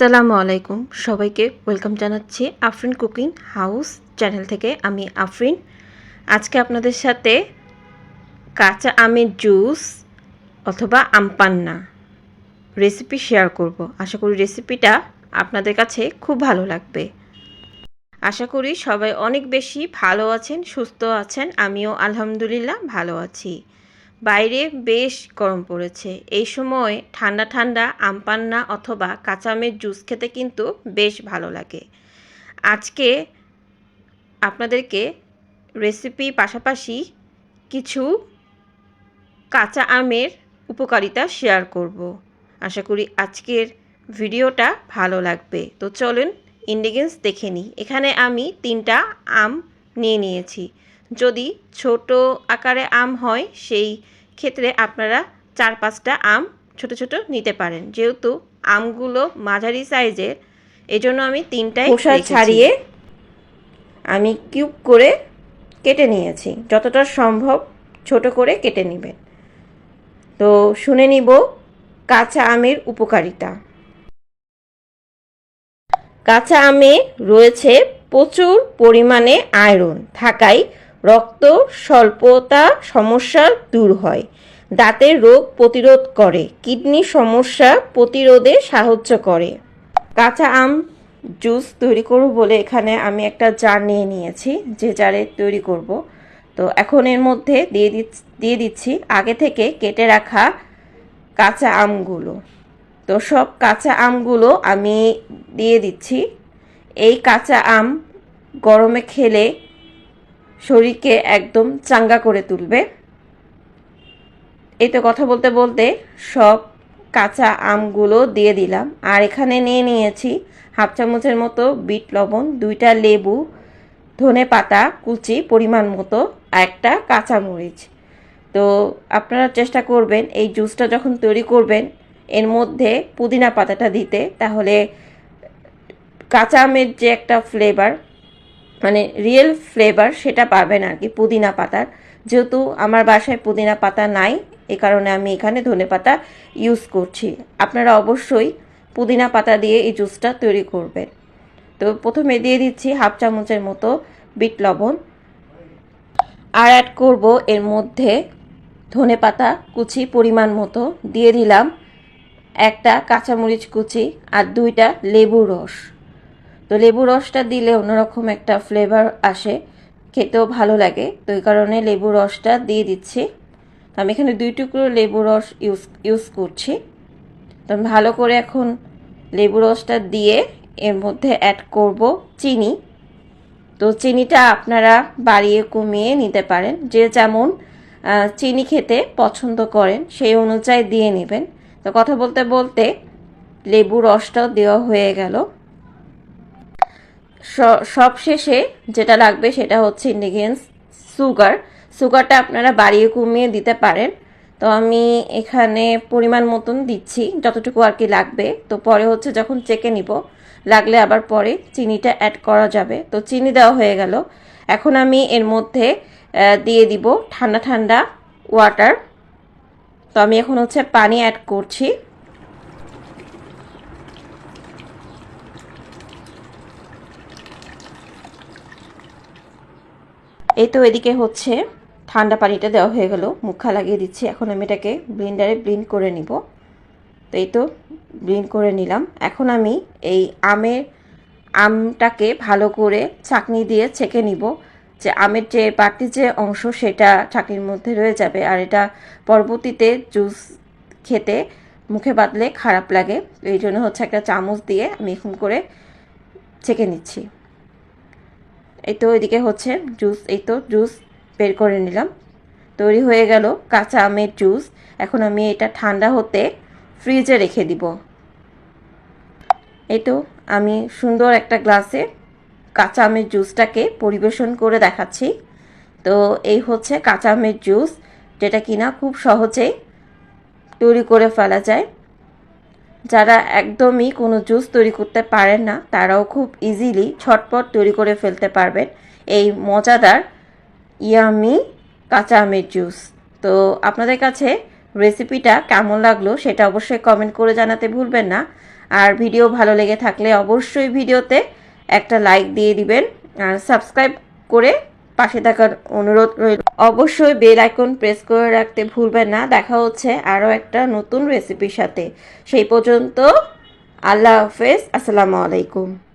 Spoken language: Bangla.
আসসালামু আলাইকুম। সবাইকে ওয়েলকাম জানাচ্ছি আফরিন কুকিং হাউস চ্যানেল থেকে আমি আফরিন। আজকে আপনাদের সাথে কাঁচা আমের জুস অথবা আম পান্না রেসিপি শেয়ার করব। আশা করি রেসিপিটা আপনাদের কাছে খুব ভালো লাগবে। আশা করি সবাই অনেক বেশি ভালো আছেন, সুস্থ আছেন। আমিও আলহামদুলিল্লাহ ভালো আছি। বাইরে বেশ গরম পড়েছে। এই সময় ঠান্ডা ঠান্ডা আম পান্না অথবা কাঁচা আমের জুস খেতে কিন্তু বেশ ভালো লাগে। আজকে আপনাদেরকে রেসিপি পাশাপাশি কিছু কাঁচা আমের উপকারিতা শেয়ার করব। আশা করি আজকের ভিডিওটা ভালো লাগবে। তো চলুন ইন্ডিগেন্স দেখে নিই। এখানে আমি তিনটা আম নিয়ে নিয়েছি। যদি ছোট আকারে আম হয় সেই ক্ষেত্রে আপনারা চার পাঁচটা আম ছোট ছোট নিতে পারেন। যেহেতু আমগুলো মাঝারি সাইজের এজন্য আমি তিনটাই খোসা ছাড়িয়ে আমি কিউব করে কেটে নিয়েছি। যতটা সম্ভব ছোট করে কেটে নেবেন। তো শুনে নিব কাঁচা আমের উপকারিতা। কাঁচা আমে রয়েছে প্রচুর পরিমাণে আয়রন। থাকায় রক্ত স্বল্পতা সমস্যা দূর হয়। দাঁতের রোগ প্রতিরোধ করে। কিডনি সমস্যা প্রতিরোধে সাহায্য করে। কাঁচা আম জুস তৈরি করব বলে এখানে আমি একটা জার নিয়ে নিয়েছি, যে জারে তৈরি করব। তো এখন এর মধ্যে দিয়ে দিয়ে দিচ্ছি আগে থেকে কেটে রাখা কাঁচা আমগুলো। তো সব কাঁচা আমগুলো আমি দিয়ে দিচ্ছি। এই কাঁচা আম গরমে খেলে শরীরকে একদম চাঙ্গা করে তুলবে। এই তো কথা বলতে বলতে সব কাঁচা আমগুলো দিয়ে দিলাম। আর এখানে নিয়ে নিয়েছি হাফ চামচের মতো বিট লবণ, দুইটা লেবু, ধনে পাতা কুচি পরিমাণ মতো, আর একটা কাঁচামরিচ তো আপনারা চেষ্টা করবেন এই জুসটা যখন তৈরি করবেন, এর মধ্যে পুদিনা পাতাটা দিতে। তাহলে কাঁচা আমের যে একটা ফ্লেভার মানে রিয়েল ফ্লেভার সেটা পাবেন আর কি, পুদিনা পাতার। যেহেতু আমার বাসায় পুদিনা পাতা নাই, এ কারণে আমি এখানে ধনে পাতা ইউজ করছি। আপনারা অবশ্যই পুদিনা পাতা দিয়ে এই জুসটা তৈরি করবেন। তো প্রথমে দিয়ে দিচ্ছি হাফ চামচের মতো বিট লবণ। আর অ্যাড করব এর মধ্যে ধনে পাতা কুচি পরিমাণ মতো। দিয়ে দিলাম একটা কাঁচামরিচ কুচি আর দুইটা লেবু রস। তো লেবু রসটা দিলে অন্যরকম একটা ফ্লেভার আসে। খেতেও ভালো লাগে। তো এই কারণে লেবু রসটা দিয়ে দিচ্ছি। তো আমি এখানে দুই টুকরো লেবু রস ইউজ ইউজ করছি। তো আমি ভালো করে এখন লেবু রসটা দিয়ে এর মধ্যে অ্যাড করব চিনি। তো চিনিটা আপনারা বাড়িয়ে কমিয়ে নিতে পারেন। যে যেমন চিনি খেতে পছন্দ করেন, সেই অনুযায়ী দিয়ে নেবেন। তো কথা বলতে বলতে লেবু রসটাও দেওয়া হয়ে গেল। সব শেষে যেটা লাগবে সেটা হচ্ছে ইন্ডিগেন্স সুগার। সুগারটা আপনারা বাড়িয়ে কমিয়ে দিতে পারেন। তো আমি এখানে পরিমাণ মতন দিচ্ছি, যতটুকু আর কি লাগবে। তো পরে হচ্ছে যখন চেকে নিব, লাগলে আবার পরে চিনিটা অ্যাড করা যাবে। তো চিনি দেওয়া হয়ে গেল। এখন আমি এর মধ্যে দিয়ে দিব ঠান্ডা ঠান্ডা ওয়াটার তো আমি এখন হচ্ছে পানি অ্যাড করছি। এই তো এদিকে হচ্ছে, ঠান্ডা পানিটা দেওয়া হয়ে গেল, মুখা লাগিয়ে দিচ্ছি, এখন আমি এটাকে ব্লিন্ডারে ব্লিন্ড করে নিব। তো এই তো ব্লিন্ড করে নিলাম। এখন আমি এই আমের আমটাকে ভালো করে চাকনি দিয়ে ছেঁকে নিব, যে আমের যে বাড়তি যে অংশ সেটা চাকনির মধ্যে রয়ে যাবে, আর এটা পরবর্তীতে জুস খেতে মুখে বাঁধলে খারাপ লাগে। এই জন্য হচ্ছে একটা চামচ দিয়ে আমি এখন করে ছেঁকে নিচ্ছি। এই তো এদিকে হচ্ছে জুস এই তো জুস বের করে নিলাম। তৈরি হয়ে গেল কাঁচা আমের জুস এখন আমি এটা ঠান্ডা হতে ফ্রিজে রেখে দিব। এই তো আমি সুন্দর একটা গ্লাসে কাঁচা আমের জুসটাকে পরিবেশন করে দেখাচ্ছি। তো এই হচ্ছে কাঁচা আমের জুস যেটা কিনা খুব সহজেই তৈরি করে ফেলা যায়। যারা একদমই কোনো জুস তৈরি করতে পারেন না, তারাও খুব ইজিলি ছটপট তৈরি করে ফেলতে পারবেন এই মজাদার ইয়ামি কাঁচা আমের জুস তো আপনাদের কাছে রেসিপিটা কেমন লাগল সেটা অবশ্যই কমেন্ট করে জানাতে ভুলবেন না। আর ভিডিও ভালো লেগে থাকলে অবশ্যই ভিডিওতে একটা লাইক দিয়ে দিবেন। আর সাবস্ক্রাইব করে পাশে থাকার অনুরোধ রইল। অবশ্যই বেল আইকন প্রেস করে রাখতে ভুলবেন না। দেখা হচ্ছে আরও একটা নতুন রেসিপির সাথে। সেই পর্যন্ত আল্লাহ হাফেজ। আসসালামু আলাইকুম।